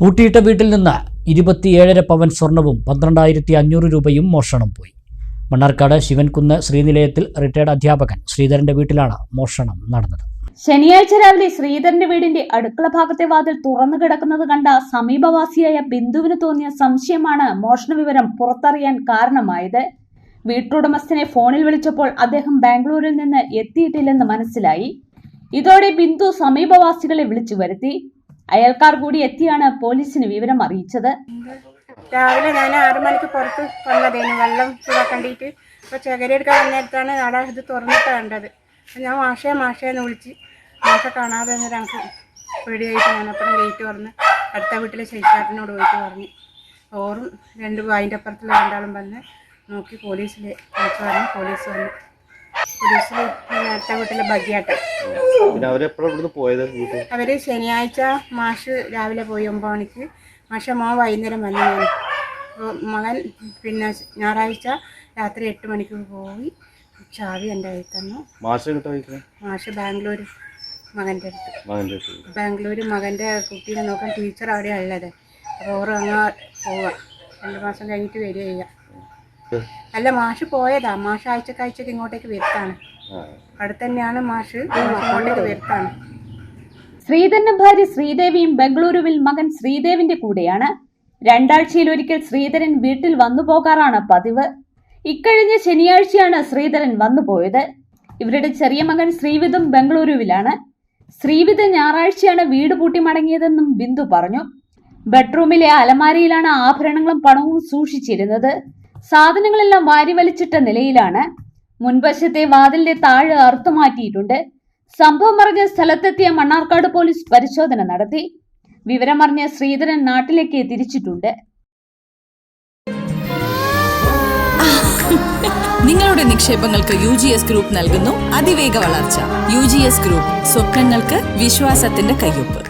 പൂട്ടിയിട്ട വീട്ടിൽ നിന്ന് ഇരുപത്തിയേഴര പവൻ സ്വർണവും പന്ത്രണ്ടായിരത്തി അഞ്ഞൂറ് രൂപയും മോഷണം പോയി. മണ്ണാർക്കാട് ശിവൻകുന്ന് ശ്രീനിലയത്തിൽ റിട്ടയർഡ് അധ്യാപകൻ ശ്രീധരന്റെ വീട്ടിലാണ് മോഷണം നടന്നത്. ശനിയാഴ്ച രാവിലെ ശ്രീധരന്റെ വീടിന്റെ അടുക്കള ഭാഗത്തെ വാതിൽ തുറന്നു കിടക്കുന്നത് കണ്ട സമീപവാസിയായ ബിന്ദുവിന് തോന്നിയ സംശയമാണ് മോഷണ വിവരം പുറത്തറിയാൻ കാരണമായത്. വീട്ടുടമസ്ഥനെ ഫോണിൽ വിളിച്ചപ്പോൾ അദ്ദേഹം ബാംഗ്ലൂരിൽ നിന്ന് എത്തിയിട്ടില്ലെന്ന് മനസ്സിലായി. ഇതോടെ ബിന്ദു സമീപവാസികളെ വിളിച്ചു വരുത്തി. അയൽക്കാർ കൂടി എത്തിയാണ് പോലീസിന് വിവരം അറിയിച്ചത്. രാവിലെ ഞാൻ ആറു മണിക്ക് പുറത്ത് വന്നതേനു വെള്ളം ചൂടാക്കണ്ടിട്ട് അപ്പോൾ ചകരി എടുക്കാൻ നേരത്താണ് അവിടെ ഇത് തുറന്നിട്ട് കണ്ടത്. ഞാൻ മാഷേ മാഷേന്ന് വിളിച്ച് മാഷ കാണാതെ ഞങ്ങൾക്ക് പേടിയായിട്ട് ഞാൻ അപ്പുറം ഗേറ്റ് തുറന്ന് അടുത്ത വീട്ടിലെ ശൈത്താട്ടിനോട് പോയിട്ട് പറഞ്ഞു. ഓറും രണ്ട് അതിന്റെ അപ്പുറത്തുള്ള രണ്ടാളും വന്ന് നോക്കി പോലീസിൽ വിളിച്ച് പറഞ്ഞു. പോലീസ് വന്നു. വീട്ടിലെ ബഗ്യാട്ടം അവർ ശനിയാഴ്ച മാഷ് രാവിലെ പോയി ഒമ്പത് മണിക്ക്. മാഷ മോ വൈകുന്നേരം വന്നു മകൻ പിന്നെ ഞായറാഴ്ച രാത്രി എട്ട് മണിക്ക് പോയി ചാവി എന്റെ കയ്യിൽ തന്നു. മാഷ് മാഷ് ബാംഗ്ലൂർ മകന്റെ അടുത്ത്. ബാംഗ്ലൂര് ബാംഗ്ലൂർ മകന്റെ കുട്ടീനെ നോക്കാൻ ടീച്ചർ അവിടെയാണ് ഉള്ളത്. അപ്പോൾ ഓറ് അങ്ങ് പോവുക രണ്ട് മാസം കഴിഞ്ഞിട്ട് വരിക ചെയ്യുക അല്ല മാഷ് പോയതാ. മാഷ് ആഴ്ചക്കാഴ്ചക്ക് ആഴ്ചക്ക് ഇങ്ങോട്ടേക്ക് വരുത്താണ്. അടുത്തന്നെയാണ് മാഷ് അങ്ങോട്ടേക്ക് വരുത്താണ്. ശ്രീധരന്റെ ഭാര്യ ശ്രീദേവിയും ബംഗളൂരുവിൽ മകൻ ശ്രീദേവിന്റെ കൂടെയാണ്. രണ്ടാഴ്ചയിൽ ഒരിക്കൽ ശ്രീധരൻ വീട്ടിൽ വന്നു പോകാറാണ് പതിവ്. ഇക്കഴിഞ്ഞ ശനിയാഴ്ചയാണ് ശ്രീധരൻ വന്നു പോയത്. ഇവരുടെ ചെറിയ മകൻ ശ്രീവിധും ബംഗളൂരുവിലാണ്. ശ്രീവിധ ഞായറാഴ്ചയാണ് വീട് പൂട്ടി മടങ്ങിയതെന്നും ബിന്ദു പറഞ്ഞു. ബെഡ്റൂമിലെ അലമാരിയിലാണ് ആഭരണങ്ങളും പണവും സൂക്ഷിച്ചിരുന്നത്. സാധനങ്ങളെല്ലാം വാരി വലിച്ചിട്ട നിലയിലാണ് മുൻവശത്തെ വാതിലിന്റെ താഴെ അറുത്തു മാറ്റിയിട്ടുണ്ട് സംഭവം അറിഞ്ഞ സ്ഥലത്തെത്തിയ മണ്ണാർക്കാട് പോലീസ് പരിശോധന നടത്തി. വിവരമറിഞ്ഞ ശ്രീധരൻ നാട്ടിലേക്ക് തിരിച്ചിട്ടുണ്ട്. നിങ്ങളുടെ നിക്ഷേപങ്ങൾക്ക് യു ജി എസ് ഗ്രൂപ്പ് നൽകുന്നു. അതിവേഗ വളർച്ച. യു ജി എസ് ഗ്രൂപ്പ് സ്വപ്നങ്ങൾക്ക് വിശ്വാസത്തിന്റെ കയ്യൊപ്പ്.